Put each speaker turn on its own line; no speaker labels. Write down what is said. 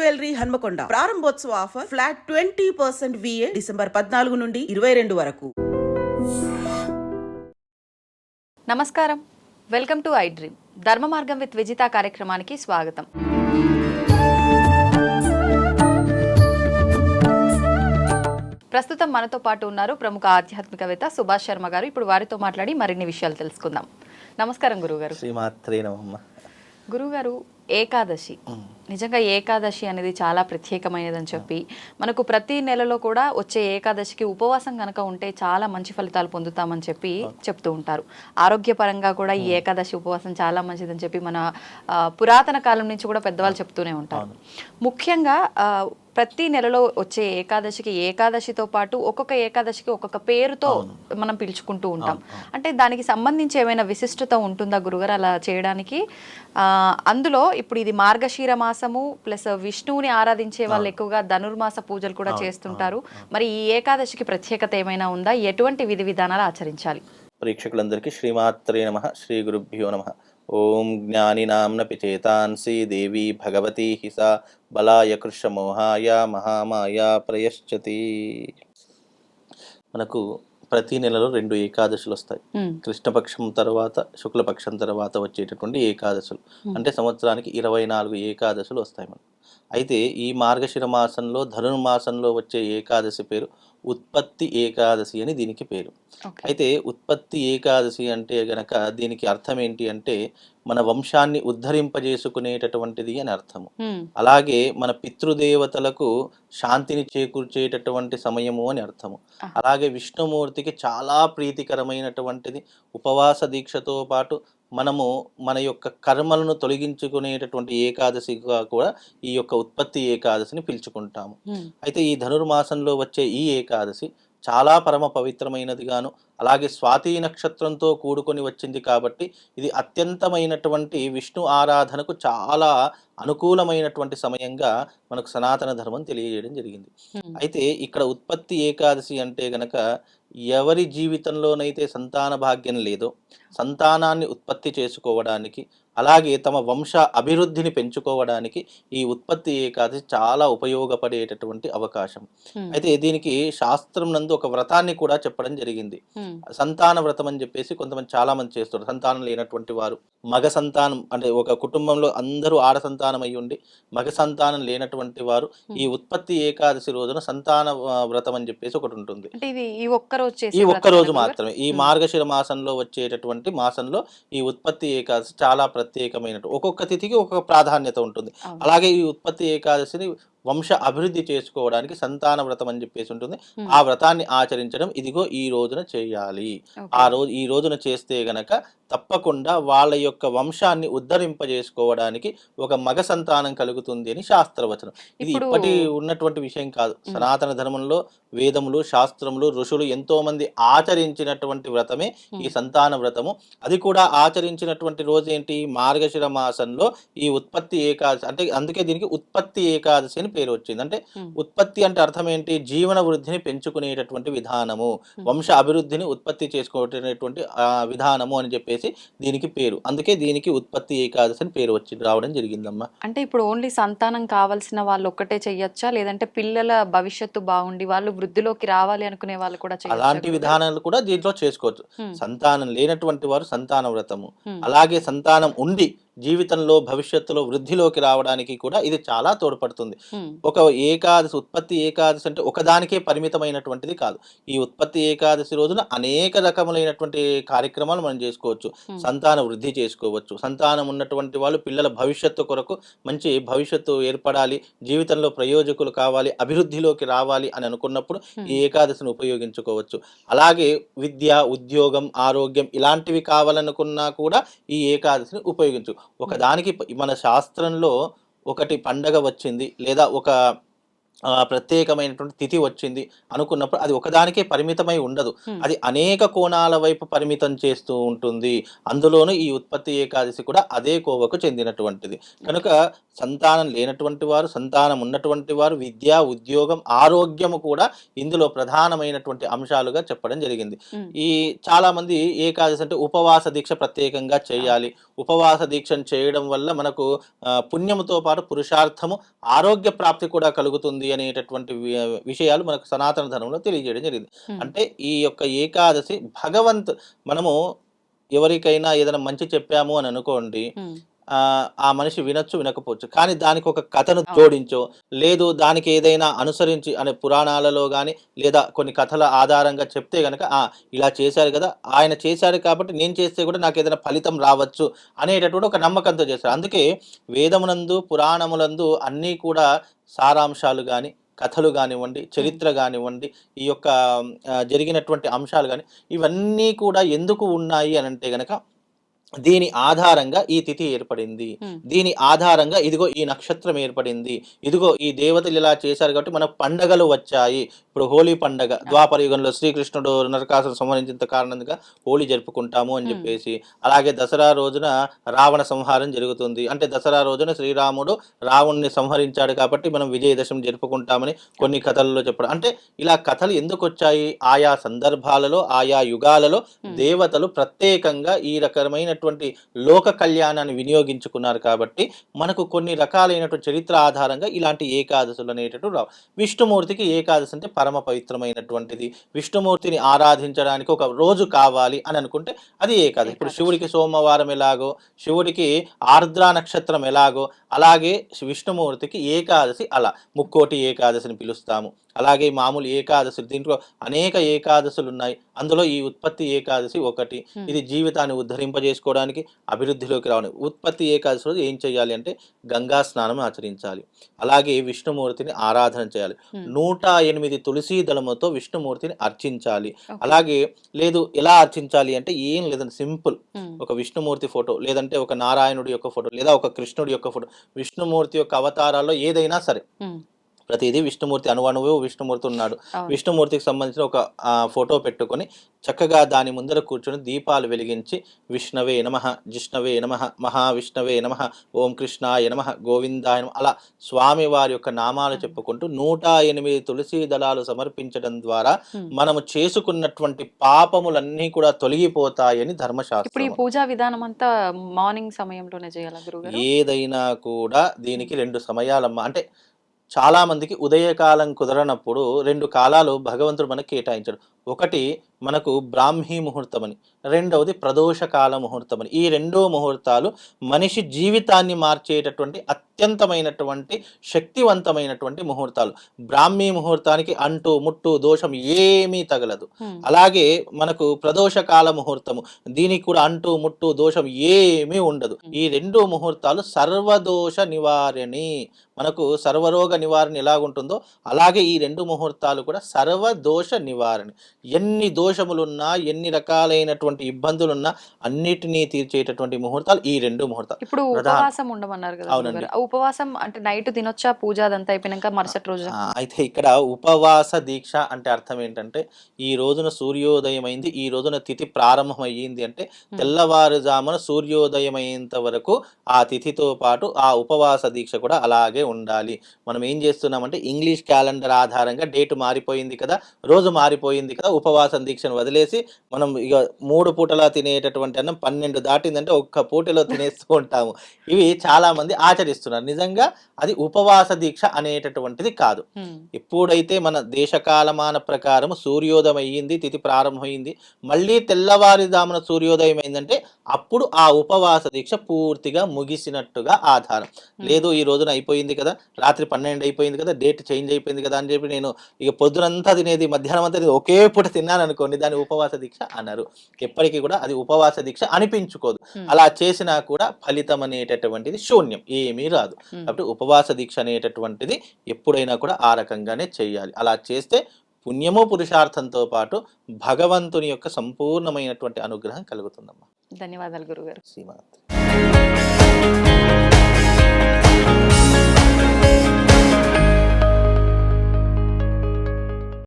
Jewellery Hanamkonda. ప్రారంభోత్సవ offer flat twenty percent VA December పద్నాలుగు నుండి ఇరవై రెండు వరకు.
నమస్కారం. Welcome to I dream. ధర్మ మార్గం విత్ విజిత కార్యక్రమానికి స్వాగతం. ప్రస్తుతం మనతో పాటు ఉన్నారు ప్రముఖ ఆధ్యాత్మికవేత్త సుభాష్ శర్మ గారు. ఇప్పుడు వారితో మాట్లాడి మరిన్ని విషయాలు తెలుసుకుందాం. నమస్కారం గురుగారు.
శ్రీమాత్రే నమమ్మ
గురుగారు ఏకాదశి. నిజంగా ఏకాదశి అనేది చాలా ప్రత్యేకమైనదని చెప్పి మనకు ప్రతి నెలలో కూడా వచ్చే ఏకాదశికి ఉపవాసం కనుక ఉంటే చాలా మంచి ఫలితాలు పొందుతామని చెప్పి చెప్తూ ఉంటారు. ఆరోగ్యపరంగా కూడా ఈ ఏకాదశి ఉపవాసం చాలా మంచిదని చెప్పి మన పురాతన కాలం నుంచి కూడా పెద్దవాళ్ళు చెప్తూనే ఉంటారు. ముఖ్యంగా ప్రతి నెలలో వచ్చే ఏకాదశికి ఏకాదశితో పాటు ఒక్కొక్క ఏకాదశికి ఒక్కొక్క పేరుతో మనం పిలుచుకుంటూ ఉంటాం. అంటే దానికి సంబంధించి ఏమైనా విశిష్టత ఉంటుందా గురుగారు అలా చేయడానికి? అందులో ఇప్పుడు ఇది మార్గశీర మాసము ప్లస్ విష్ణువుని ఆరాధించే వాళ్ళు ఎక్కువగా ధనుర్మాస పూజలు కూడా చేస్తుంటారు. మరి ఈ ఏకాదశికి ప్రత్యేకత ఏమైనా ఉందా? ఎటువంటి విధి విధానాలు ఆచరించాలి?
ప్రేక్షకులందరికీ శ్రీమాత్రే నమ శ్రీ గురుభ్యో నమ. ఓం జ్ఞానినాంనపి చేతాంసి దేవి భగవతి హిసా బలాయ కృష్ణమోహాయ మహామాయ ప్రయశ్చతి. మనకు ప్రతి నెలలో రెండు ఏకాదశులు వస్తాయి. కృష్ణపక్షం తర్వాత శుక్లపక్షం తర్వాత వచ్చేటటువంటి ఏకాదశులు. అంటే సంవత్సరానికి ఇరవై నాలుగు ఏకాదశులు వస్తాయి మనకు. అయితే ఈ మార్గశిర మాసంలో ధనుర్మాసంలో వచ్చే ఏకాదశి పేరు ఉత్పత్తి ఏకాదశి అని దీనికి పేరు. అయితే ఉత్పత్తి ఏకాదశి అంటే గనక దీనికి అర్థం ఏంటి అంటే మన వంశాన్ని ఉద్ధరింపజేసుకునేటటువంటిది అని అర్థము అలాగే మన పితృదేవతలకు శాంతిని చేకూర్చేటటువంటి సమయము అని అర్థము. అలాగే విష్ణుమూర్తికి చాలా ప్రీతికరమైనటువంటిది ఉపవాస దీక్షతో పాటు మనము మన యొక్క కర్మలను తొలగించుకునేటటువంటి ఏకాదశిగా కూడా ఈ యొక్క ఉత్పత్తి ఏకాదశిని పిలుచుకుంటాము. అయితే ఈ ధనుర్మాసంలో వచ్చే ఈ ఏకాదశి చాలా పరమ పవిత్రమైనదిగాను అలాగే స్వాతి నక్షత్రంతో కూడుకొని వచ్చింది కాబట్టి ఇది అత్యంతమైనటువంటి విష్ణు ఆరాధనకు చాలా అనుకూలమైనటువంటి సమయంగా మనకు సనాతన ధర్మం తెలియజేయడం జరిగింది. అయితే ఇక్కడ ఉత్పత్తి ఏకాదశి అంటే గనక ఎవరి జీవితంలోనైతే సంతాన భాగ్యం లేదో సంతానాన్ని ఉత్పత్తి చేసుకోవడానికి అలాగే తమ వంశ అభివృద్ధిని పెంచుకోవడానికి ఈ ఉత్పత్తి ఏకాదశి చాలా ఉపయోగపడేటటువంటి అవకాశం. అయితే దీనికి శాస్త్రం నందు ఒక వ్రతాన్ని కూడా చెప్పడం జరిగింది. సంతాన వ్రతం అని చెప్పేసి కొంతమంది చాలా మంది చేస్తారు. సంతానం లేనటువంటి వారు మగ సంతానం అంటే ఒక కుటుంబంలో అందరూ ఆడ సంతానం అయి ఉండి మగ సంతానం లేనటువంటి వారు ఈ ఉత్పత్తి ఏకాదశి రోజున సంతాన వ్రతం అని చెప్పేసి ఒకటి ఉంటుంది.
ఈ ఒక్క రోజు?
మాత్రమే. ఈ మార్గశిర మాసంలో వచ్చేటటువంటి మాసంలో ఈ ఉత్పత్తి ఏకాదశి చాలా ప్రత్యేకమైనటు ఒక్కొక్క తిథికి ఒక్కొక్క ప్రాధాన్యత ఉంటుంది. అలాగే ఈ ఉత్పత్తి ఏకాదశిని వంశ అభివృద్ధి చేసుకోవడానికి సంతాన వ్రతం అని చెప్పేసి ఉంటుంది. ఆ వ్రతాన్ని ఆచరించడం ఇదిగో ఈ రోజున చేయాలి. ఆ రోజు ఈ రోజున చేస్తే గనక తప్పకుండా వాళ్ళ యొక్క వంశాన్ని ఉద్ధరింపజేసుకోవడానికి ఒక మగ సంతానం కలుగుతుంది అని శాస్త్రవచనం. ఇది ఇప్పటి ఉన్నటువంటి విషయం కాదు. సనాతన ధర్మంలో వేదములు శాస్త్రములు ఋషులు ఎంతో మంది ఆచరించినటువంటి వ్రతమే ఈ సంతాన వ్రతము. అది కూడా ఆచరించినటువంటి రోజు ఏంటి? మార్గశిర మాసంలో ఈ ఉత్పత్తి ఏకాదశి అంటే అందుకే దీనికి ఉత్పత్తి ఏకాదశి అని పేరు వచ్చింది అంటే. ఉత్పత్తి అంటే అర్థం ఏంటి జీవన వృద్ధిని పెంచుకునేటటువంటి విధానము. వంశ అభివృద్ధిని ఉత్పత్తి చేసుకునేటటువంటి ఆ, విధానము అని చెప్పేసి దీనికి పేరు. అందుకే దీనికి ఉత్పత్తి ఏకాదశి అని పేరు వచ్చి రావడం జరిగిందమ్మా.
అంటే ఇప్పుడు ఓన్లీ సంతానం కావాల్సిన వాళ్ళు ఒక్కటే చెయ్యొచ్చా? లేదంటే పిల్లల భవిష్యత్తు బాగుండి వాళ్ళు వృద్ధిలోకి రావాలి అనుకునే వాళ్ళు కూడా
అలాంటి? విధానాలు కూడా దీంట్లో చేసుకోవచ్చు. సంతానం లేనటువంటి వారు సంతాన వ్రతము. అలాగే సంతానం ఉండి జీవితంలో భవిష్యత్తులో వృద్ధిలోకి రావడానికి కూడా ఇది చాలా తోడ్పడుతుంది. ఒక ఏకాదశి ఉత్పత్తి ఏకాదశి అంటే ఒకదానికే పరిమితమైనటువంటిది కాదు. ఈ ఉత్పత్తి ఏకాదశి రోజున అనేక రకములైనటువంటి కార్యక్రమాలు మనం చేసుకోవచ్చు. సంతాన వృద్ధి చేసుకోవచ్చు. సంతానం ఉన్నటువంటి వాళ్ళు పిల్లల భవిష్యత్తు కొరకు మంచి భవిష్యత్తు ఏర్పడాలి జీవితంలో ప్రయోజకులు కావాలి అభివృద్ధిలోకి రావాలి అని అనుకున్నప్పుడు ఈ ఏకాదశిని ఉపయోగించుకోవచ్చు. అలాగే విద్య ఉద్యోగం ఆరోగ్యం ఇలాంటివి కావాలనుకున్నా కూడా ఈ ఏకాదశిని ఉపయోగించు ఒకదానికి ప- మన శాస్త్రంలో ఒకటి పండగ వచ్చింది లేదా ఒక ఆ, ప్రత్యేకమైనటువంటి తిథి వచ్చింది అనుకున్నప్పుడు అది ఒకదానికే పరిమితమై ఉండదు.
Hmm.
అది అనేక కోణాల వైపు పరిమితం చేస్తూ ఉంటుంది. అందులోనూ ఈ ఉత్పత్తి ఏకాదశి కూడా అదే కోవకు చెందినటువంటిది. కనుక సంతానం లేనటువంటి వారు సంతానం ఉన్నటువంటి వారు విద్య ఉద్యోగం ఆరోగ్యము కూడా ఇందులో ప్రధానమైనటువంటి అంశాలుగా చెప్పడం జరిగింది. ఈ చాలా మంది ఏకాదశి అంటే ఉపవాస దీక్ష ప్రత్యేకంగా చేయాలి ఉపవాస దీక్షను చేయడం వల్ల మనకు పుణ్యముతో పాటు పురుషార్థము ఆరోగ్య ప్రాప్తి కూడా కలుగుతుంది అనేటటువంటి విషయాలు మనకు సనాతన ధర్మంలో తెలియజేయడం జరిగింది. అంటే ఈ యొక్క ఏకాదశి భగవంత్ మనము ఎవరికైనా ఏదైనా మంచి చెప్పాము అని అనుకోండి. ఆ మనిషి వినొచ్చు వినకపోవచ్చు. కానీ దానికి ఒక కథను జోడించో. లేదు దానికి ఏదైనా అనుసరించి అనే పురాణాలలో కానీ లేదా కొన్ని కథల ఆధారంగా చెప్తే గనక ఆ ఇలా చేశారు కదా ఆయన చేశారు కాబట్టి నేను చేస్తే కూడా నాకు ఏదైనా ఫలితం రావచ్చు అనేటటువంటి ఒక నమ్మకంతో చేశారు. అందుకే వేదమునందు పురాణములందు అన్నీ కూడా సారాంశాలు కానీ కథలు కానివ్వండి చరిత్ర కానివ్వండి ఈ యొక్క జరిగినటువంటి అంశాలు కానీ ఇవన్నీ కూడా ఎందుకు ఉన్నాయి అని అంటే గనక దీని ఆధారంగా ఈ తిథి ఏర్పడింది. దీని ఆధారంగా ఇదిగో ఈ నక్షత్రం ఏర్పడింది. ఇదిగో ఈ దేవతలు ఇలా చేశారు కాబట్టి మనకు పండగలు వచ్చాయి. ఇప్పుడు హోలీ పండగ. ద్వాపర యుగంలో శ్రీకృష్ణుడు నరకాసురు సంహరించిన కారణంగా హోలీ జరుపుకుంటాము అని. చెప్పేసి అలాగే దసరా రోజున రావణ సంహారం జరుగుతుంది. అంటే దసరా రోజున శ్రీరాముడు రావణ్ణి సంహరించాడు కాబట్టి మనం విజయదశమి జరుపుకుంటామని కొన్ని కథలలో చెప్పడం. అంటే ఇలా కథలు ఎందుకు వచ్చాయి? ఆయా సందర్భాలలో ఆయా యుగాలలో. దేవతలు ప్రత్యేకంగా ఈ రకమైనటువంటి లోక కళ్యాణాన్ని వినియోగించుకున్నారు కాబట్టి మనకు కొన్ని రకాలైనటువంటి చరిత్ర ఆధారంగా ఇలాంటి ఏకాదశులు అనేటటువంటి రావు. విష్ణుమూర్తికి ఏకాదశి అంటే పరమ పవిత్రమైనటువంటిది. విష్ణుమూర్తిని ఆరాధించడానికి ఒక రోజు కావాలి అని అనుకుంటే అది ఏకాదశి. ఇప్పుడు. శివుడికి సోమవారం ఎలాగో శివుడికి ఆర్ద్రా నక్షత్రం ఎలాగో అలాగే విష్ణుమూర్తికి ఏకాదశి అలా. ముక్కోటి ఏకాదశిని పిలుస్తాము. అలాగే మామూలు ఏకాదశి దీంట్లో అనేక ఏకాదశులు ఉన్నాయి అందులో ఈ ఉత్పత్తి ఏకాదశి ఒకటి. ఇది జీవితాన్ని ఉద్ధరింపజేసుకోవడానికి అభివృద్ధిలోకి రావడానికి ఉత్పత్తి ఏకాదశి రోజు ఏం చేయాలి అంటే గంగా స్నానం ఆచరించాలి అలాగే విష్ణుమూర్తిని ఆరాధన చేయాలి. నూట ఎనిమిది తులసి దళముతో విష్ణుమూర్తిని అర్చించాలి. అలాగే లేదు ఎలా అర్చించాలి అంటే ఏం లేదంటే సింపుల్. ఒక విష్ణుమూర్తి ఫోటో లేదంటే ఒక నారాయణుడి యొక్క ఫోటో లేదా ఒక కృష్ణుడి యొక్క ఫోటో విష్ణుమూర్తి యొక్క అవతారాల్లో ఏదైనా సరే. ప్రతిదీ విష్ణుమూర్తి అణువణువు విష్ణుమూర్తి ఉన్నాడు. విష్ణుమూర్తికి సంబంధించిన ఒక ఫోటో పెట్టుకొని చక్కగా దాని ముందర కూర్చొని దీపాలు వెలిగించి విష్ణవే నమ జిష్ణవే నమ మహావిష్ణవే నమ ఓం కృష్ణాయ నమ గోవిందాయ నమః అలా స్వామి వారి యొక్క నామాలు చెప్పుకుంటూ నూట ఎనిమిది తులసి దళాలు సమర్పించడం ద్వారా. మనము చేసుకున్నటువంటి పాపములన్నీ కూడా తొలగిపోతాయని
ఇప్పుడు ఈ
ధర్మశాస్త్రం
పూజా విధానం అంతా మార్నింగ్ సమయంలోనే చేయాలా
ఏదైనా కూడా దీనికి రెండు సమయాలమ్మ. అంటే చాలామందికి ఉదయకాలం కుదరనప్పుడు రెండు కాలాలు భగవంతుడు మనకు కేటాయించాడు. ఒకటి మనకు బ్రాహ్మీ ముహూర్తం అని రెండవది ప్రదోష కాల ముహూర్తం అని ఈ రెండో ముహూర్తాలు మనిషి జీవితాన్ని మార్చేటటువంటి అత్యంతమైనటువంటి శక్తివంతమైనటువంటి ముహూర్తాలు. బ్రాహ్మీ ముహూర్తానికి అంటూ ముట్టు దోషం ఏమీ తగలదు. అలాగే మనకు ప్రదోష కాల ముహూర్తము దీనికి కూడా అంటూ ముట్టు దోషం ఏమీ ఉండదు. ఈ రెండు ముహూర్తాలు సర్వదోష నివారణి. మనకు సర్వరోగ నివారణ ఎలాగుంటుందో అలాగే ఈ రెండు ముహూర్తాలు కూడా సర్వదోష నివారణ. ఎన్ని దోషములున్నా ఎన్ని రకాలైనటువంటి ఇబ్బందులున్నా అన్నిటినీ తీర్చేటటువంటి ముహూర్తాలు ఈ రెండు ముహూర్తాలు.
ఇప్పుడు ఉపవాసం ఉండమన్నారు కదా
అవునండి.
ఉపవాసం అంటే నైట్ తినొచ్చా పూజ అదంతా అయిపోయినాక మరుసటి రోజు?
అయితే ఇక్కడ ఉపవాస దీక్ష అంటే అర్థం ఏంటంటే ఈ రోజున సూర్యోదయం అయింది ఈ రోజున తిథి ప్రారంభం అయ్యింది అంటే తెల్లవారుజామున సూర్యోదయం అయ్యేంత వరకు ఆ తిథితో పాటు ఆ ఉపవాస దీక్ష కూడా అలాగే ఉండాలి. మనం ఏం చేస్తున్నామంటే ఇంగ్లీష్ క్యాలెండర్ ఆధారంగా డేట్ మారిపోయింది కదా రోజు మారిపోయింది కదా ఉపవాస దీక్షను వదిలేసి మనం ఇక మూడు పూటలా తినేటటువంటి అన్నం పన్నెండు దాటిందంటే ఒక్క పూటలో తినేస్తూ ఉంటాము. ఇవి చాలా మంది ఆచరిస్తున్నారు. నిజంగా అది ఉపవాస దీక్ష అనేటటువంటిది కాదు. ఎప్పుడైతే మన దేశకాలమాన ప్రకారం సూర్యోదయం అయ్యింది తిథి ప్రారంభమైంది మళ్ళీ తెల్లవారుజామున సూర్యోదయం అయిందంటే అప్పుడు ఆ ఉపవాస దీక్ష పూర్తిగా ముగిసినట్టుగా ఆధారం. లేదు ఈ రోజున అయిపోయింది కదా రాత్రి పన్నెండు అయిపోయింది కదా డేట్ చేంజ్ అయిపోయింది కదా అని చెప్పి నేను ఇక పొద్దునంతా తినేది మధ్యాహ్నం అంతా ఒకే పూట తిన్నాను అనుకోండి దాన్ని ఉపవాస దీక్ష అన్నారు ఎప్పటికీ కూడా అది ఉపవాస దీక్ష అనిపించుకోదు. అలా చేసినా కూడా ఫలితం అనేటటువంటిది శూన్యం ఏమీ రాదు. కాబట్టి ఉపవాస దీక్ష అనేటటువంటిది ఎప్పుడైనా కూడా ఆ రకంగానే చేయాలి. అలా చేస్తే పుణ్యము పురుషార్థంతో పాటు భగవంతుని యొక్క సంపూర్ణమైనటువంటి అనుగ్రహం కలుగుతుందమ్మా.
ధన్యవాదాలు గురుగారు.
శ్రీమాత